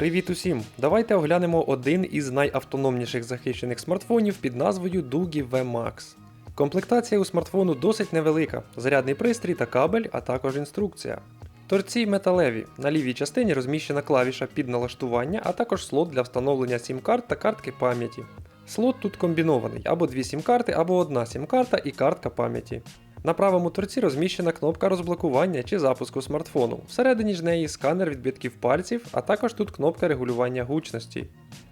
Привіт усім! Давайте оглянемо один із найавтономніших захищених смартфонів під назвою Dugi V-Max. Комплектація у смартфону досить невелика, зарядний пристрій та кабель, а також інструкція. Торці металеві. На лівій частині розміщена клавіша під налаштування, а також слот для встановлення сім-карт та картки пам'яті. Слот тут комбінований або дві сім-карти, або одна сім-карта і картка пам'яті. На правому торці розміщена кнопка розблокування чи запуску смартфону. Всередині ж неї сканер відбитків пальців, а також тут кнопка регулювання гучності.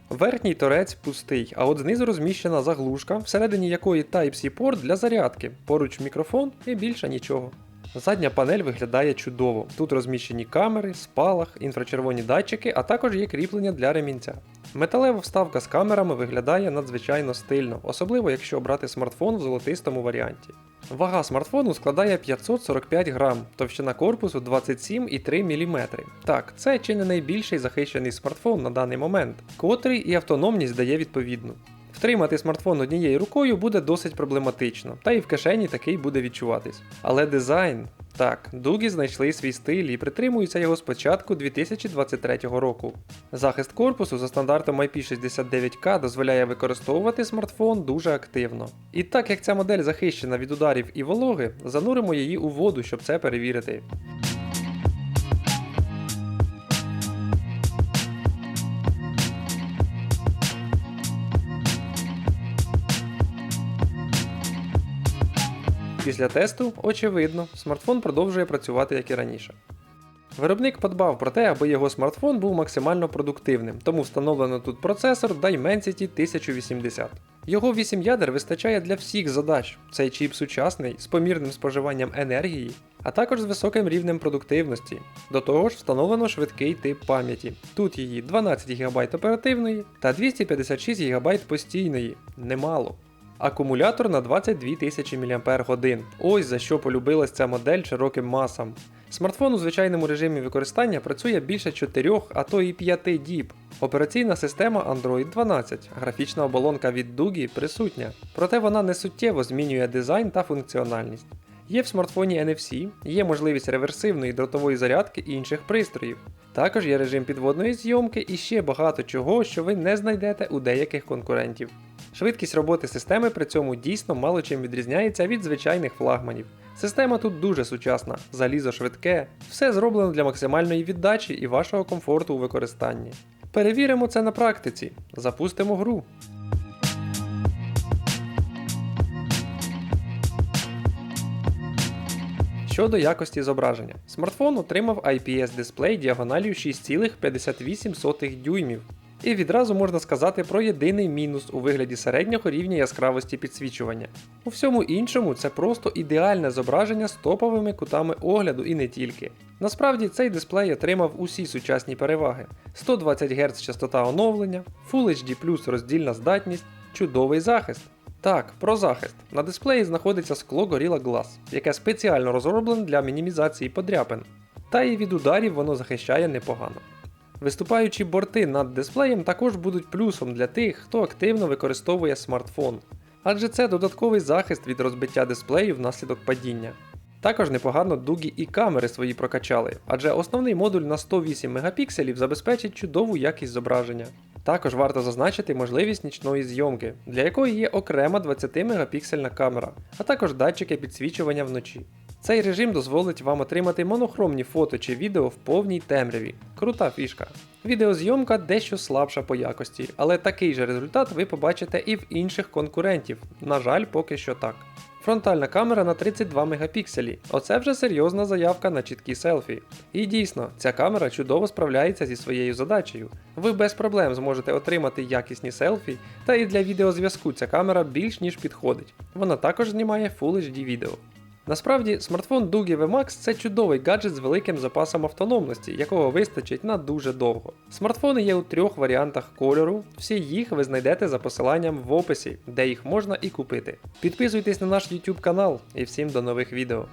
Верхній торець пустий, а от знизу розміщена заглушка, всередині якої Type-C порт для зарядки, поруч мікрофон і більше нічого. Задня панель виглядає чудово. Тут розміщені камери, спалах, інфрачервоні датчики, а також є кріплення для ремінця. Металева вставка з камерами виглядає надзвичайно стильно, особливо якщо брати смартфон в золотистому варіанті. Вага смартфону складає 545 грам, товщина корпусу 27,3 мм. Так, це чи не найбільший захищений смартфон на даний момент, котрий і автономність дає відповідну. Втримати смартфон однією рукою буде досить проблематично, та і в кишені такий буде відчуватись. Але дизайн. Так, дуги знайшли свій стиль і притримуються його з початку 2023 року. Захист корпусу за стандартом IP69K дозволяє використовувати смартфон дуже активно. І так як ця модель захищена від ударів і вологи, зануримо її у воду, щоб це перевірити. Після тесту, очевидно, смартфон продовжує працювати як і раніше. Виробник подбав про те, аби його смартфон був максимально продуктивним, тому встановлено тут процесор Dimensity 1080. Його 8 ядер вистачає для всіх задач. Цей чіп сучасний, з помірним споживанням енергії, а також з високим рівнем продуктивності. До того ж, встановлено швидкий тип пам'яті. Тут її 12 ГБ оперативної та 256 ГБ постійної. Немало. Акумулятор на 22 тисячі мАч. Ось за що полюбилась ця модель широким масам. Смартфон у звичайному режимі використання працює більше 4, а то і 5 діб. Операційна система Android 12, графічна оболонка від Dugi присутня, проте вона не суттєво змінює дизайн та функціональність. Є в смартфоні NFC, є можливість реверсивної дротової зарядки інших пристроїв. Також є режим підводної зйомки і ще багато чого, що ви не знайдете у деяких конкурентів. Швидкість роботи системи при цьому дійсно мало чим відрізняється від звичайних флагманів. Система тут дуже сучасна, залізо швидке, все зроблено для максимальної віддачі і вашого комфорту у використанні. Перевіримо це на практиці, запустимо гру. Щодо якості зображення, смартфон отримав IPS дисплей діагоналію 6,58 дюймів. І відразу можна сказати про єдиний мінус у вигляді середнього рівня яскравості підсвічування. У всьому іншому це просто ідеальне зображення з топовими кутами огляду і не тільки. Насправді цей дисплей отримав усі сучасні переваги: 120 Гц частота оновлення, Full HD роздільна здатність, чудовий захист. Так, про захист. На дисплеї знаходиться скло Gorilla Glass, яке спеціально розроблене для мінімізації подряпин. Та і від ударів воно захищає непогано. Виступаючі борти над дисплеєм також будуть плюсом для тих, хто активно використовує смартфон, адже це додатковий захист від розбиття дисплею внаслідок падіння. Також непогано дуги і камери свої прокачали, адже основний модуль на 108 Мп забезпечить чудову якість зображення. Також варто зазначити можливість нічної зйомки, для якої є окрема 20 мегапіксельна камера, а також датчики підсвічування вночі. Цей режим дозволить вам отримати монохромні фото чи відео в повній темряві. Крута фішка. Відеозйомка дещо слабша по якості, але такий же результат ви побачите і в інших конкурентів. На жаль, поки що так. Фронтальна камера на 32 мегапікселі. Оце вже серйозна заявка на чіткі селфі. І дійсно, ця камера чудово справляється зі своєю задачею. Ви без проблем зможете отримати якісні селфі, та і для відеозв'язку ця камера більш ніж підходить. Вона також знімає Full HD відео. Насправді, смартфон Dugi VMAX це чудовий гаджет з великим запасом автономності, якого вистачить на дуже довго. Смартфони є у трьох варіантах кольору, всі їх ви знайдете за посиланням в описі, де їх можна і купити. Підписуйтесь на наш YouTube канал і всім до нових відео.